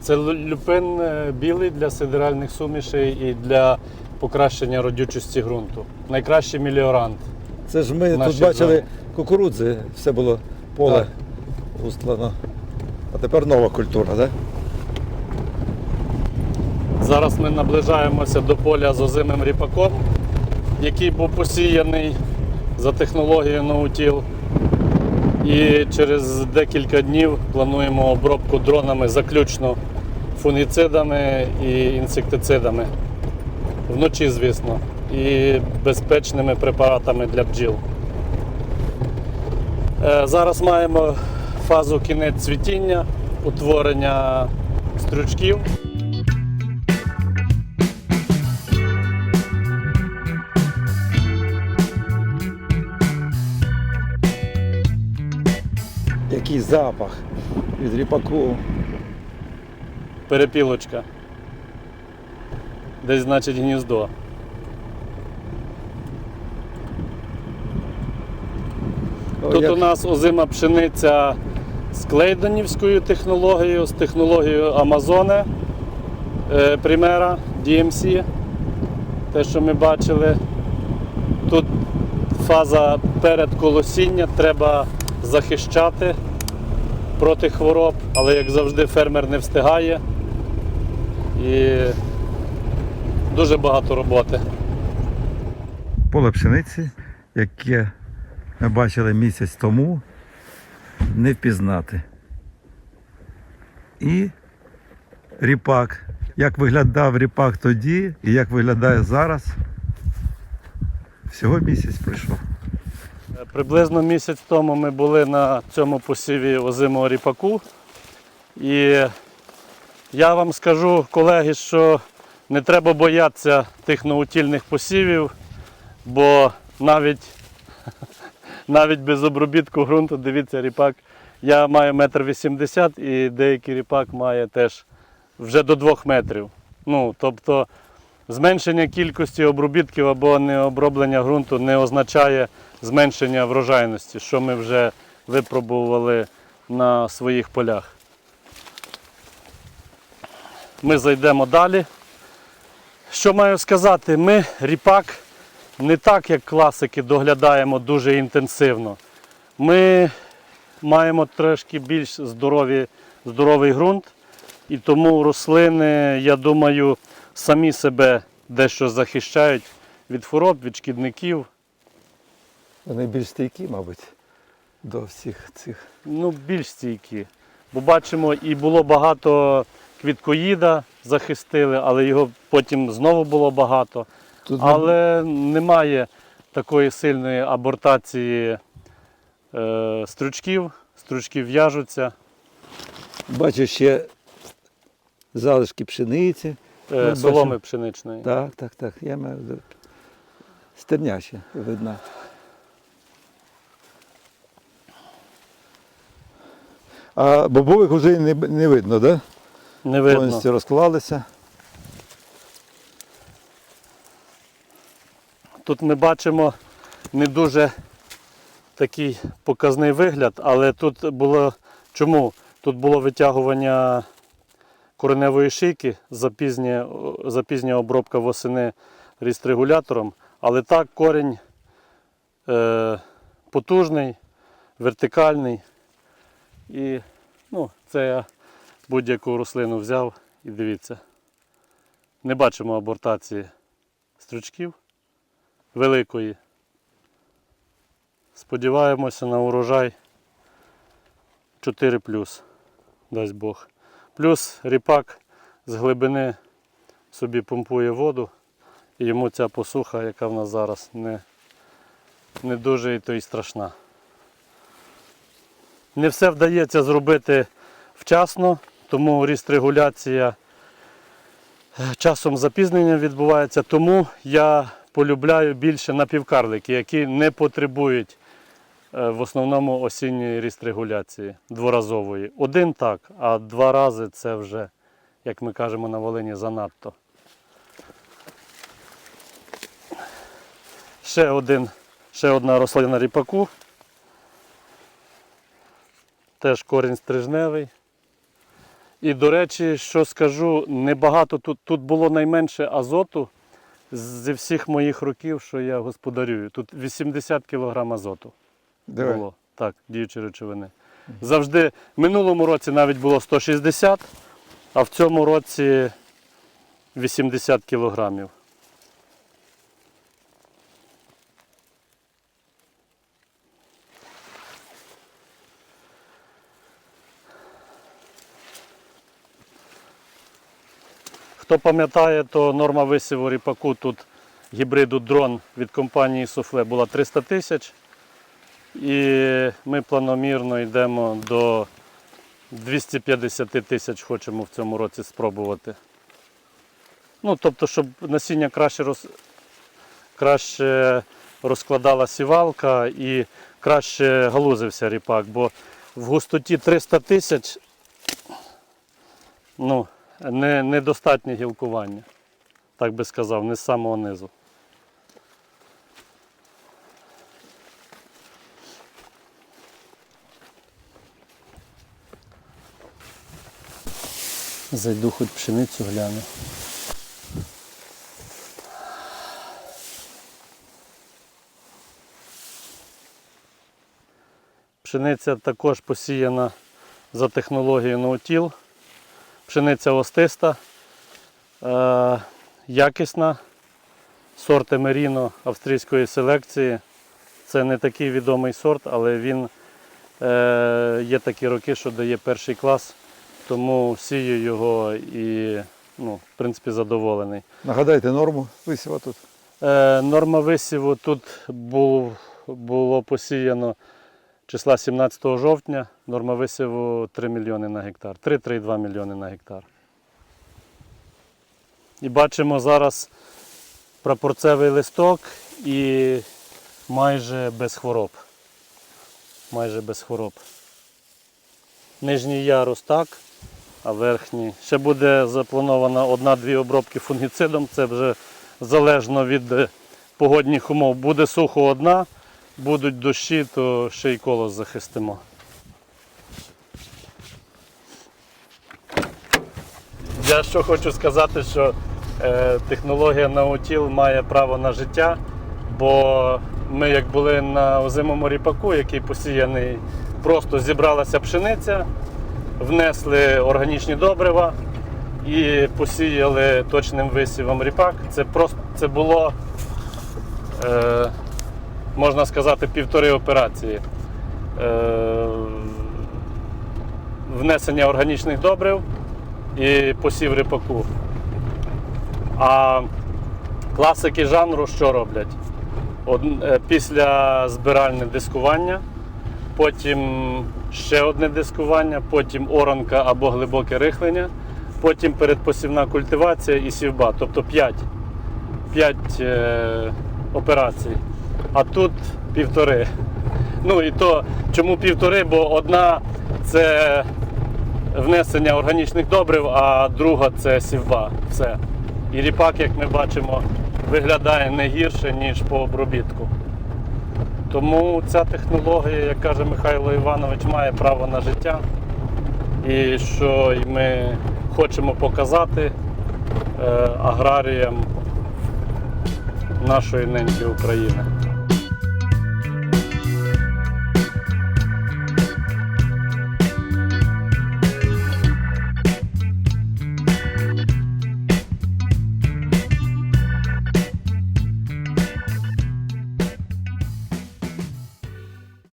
Це лю- люпин е, білий для сидеральних сумішей і для покращення родючості ґрунту. Найкращий меліорант. Це ж ми тут бачили зони. кукурудзи, все було поле Так. устлано. А тепер нова культура, так? Зараз ми наближаємося до поля з озимим ріпаком, який був посіяний за технологією ноутіл. І через декілька днів плануємо обробку дронами заключно фунгіцидами і інсектицидами. Вночі, звісно, і безпечними препаратами для бджіл. Е, Зараз маємо фазу кінець цвітіння, утворення стрючків. Який запах від ріпаку. Перепілочка. Десь значить гніздо. О, Тут як- у нас озима пшениця з клейдонівською технологією, з технологією Амазоне е, Примера DMC. Те, що ми бачили. Тут фаза перед колосіння, треба захищати проти хвороб, але як завжди фермер не встигає. І дуже багато роботи. поле пшениці, яке ми бачили місяць тому, не впізнати. І ріпак. Як виглядав ріпак тоді і як виглядає зараз, всього місяць пройшов. Приблизно місяць тому ми були на цьому посіві озимого ріпаку. І я вам скажу, колеги, що не треба боятися тих наутільних посівів, бо навіть, навіть без обробітку ґрунту, дивіться, ріпак. Я маю метр вісімдесят і деякий ріпак має теж вже до двох метрів. Ну, тобто зменшення кількості обробітків або необроблення ґрунту не означає зменшення врожайності, що ми вже випробували на своїх полях. Ми зайдемо далі. Що маю сказати? Ми ріпак не так, як класики, доглядаємо дуже інтенсивно. Ми маємо трошки більш здорові, здоровий ґрунт, і тому рослини, я думаю, самі себе дещо захищають від хвороб, від шкідників. Вони більш стійкі, мабуть, до всіх цих. Ну, більш стійкі. Бо бачимо, і було багато квіткоїда захистили, але його потім знову було багато. Тут Але немає такої сильної абортації е, стручків. Стручки в'яжуться. бачу ще залишки пшениці. Е, соломи бачимо. пшеничної. Так, так, так. Я маю. Стерня ще видна. А бобових вже не, не видно, так? Да? Не видно. Повністю розклалися. Тут ми бачимо не дуже такий показний вигляд, але тут було чому? Тут було витягування кореневої шийки, запізня, запізня обробка восени рістрегулятором, але так корінь е, потужний, вертикальний. І ну, це я будь-яку рослину взяв і дивіться. Не бачимо абортації стручків великої. Сподіваємося на урожай 4 дасть Бог. Плюс ріпак з глибини собі помпує воду, і йому ця посуха, яка в нас зараз, не, не дуже і то й страшна. Не все вдається зробити вчасно, тому ріст-регуляція е, часом запізнення відбувається, тому я полюбляю більше напівкарлики, які не потребують е, в основному осінньої ріст-регуляції дворазової. Один так, а два рази це вже, як ми кажемо на Волині, занадто. Ще, один, ще одна рослина ріпаку. Теж корінь стрижневий. І до речі, що скажу, небагато тут, тут було найменше азоту зі всіх моїх років, що я господарюю. Тут 80 кг азоту Диви. було. Так, діючі речовини. Завжди в минулому році навіть було 160, а в цьому році 80 кілограмів. Хто пам'ятає, то норма висіву ріпаку тут гібриду дрон від компанії Суфле була 300 тисяч. І ми планомірно йдемо до 250 тисяч хочемо в цьому році спробувати. Ну, тобто, щоб насіння краще, роз... краще розкладала сівалка і краще галузився ріпак, бо в густоті 300 тисяч ну, не, недостатнє гілкування, так би сказав, не з самого низу. Зайду хоч пшеницю гляну. Пшениця також посіяна за технологією ноутіл. Пшениця остиста, е, якісна, сорт Емеріно австрійської селекції. Це не такий відомий сорт, але він е, є такі роки, що дає перший клас, тому сію його і ну, в принципі задоволений. Нагадайте норму висіва тут. Е, норма висіву тут був, було посіяно числа 17 жовтня. Норма висіву 3 мільйони на гектар. 3-3,2 мільйони на гектар. І бачимо зараз прапорцевий листок і майже без хвороб. Майже без хвороб. Нижній ярус так, а верхній. Ще буде запланована одна-дві обробки фунгіцидом. Це вже залежно від е, погодних умов. Буде сухо одна, будуть дощі, то ще й колос захистимо. Я що хочу сказати, що е, технологія наутіл має право на життя, бо ми як були на озимому ріпаку, який посіяний, просто зібралася пшениця, внесли органічні добрива і посіяли точним висівом ріпак. Це просто це було, е, можна сказати, півтори операції. Е, внесення органічних добрив і посів ріпаку. А класики жанру що роблять? Од, е, після збиральне дискування, потім ще одне дискування, потім оранка або глибоке рихлення, потім передпосівна культивація і сівба, тобто 5, 5 е, операцій. А тут півтори. Ну і то чому півтори? Бо одна це внесення органічних добрив, а друга це сівба. Все. І ріпак, як ми бачимо, виглядає не гірше, ніж по обробітку. Тому ця технологія, як каже Михайло Іванович, має право на життя. І що ми хочемо показати е, аграріям нашої неньки України.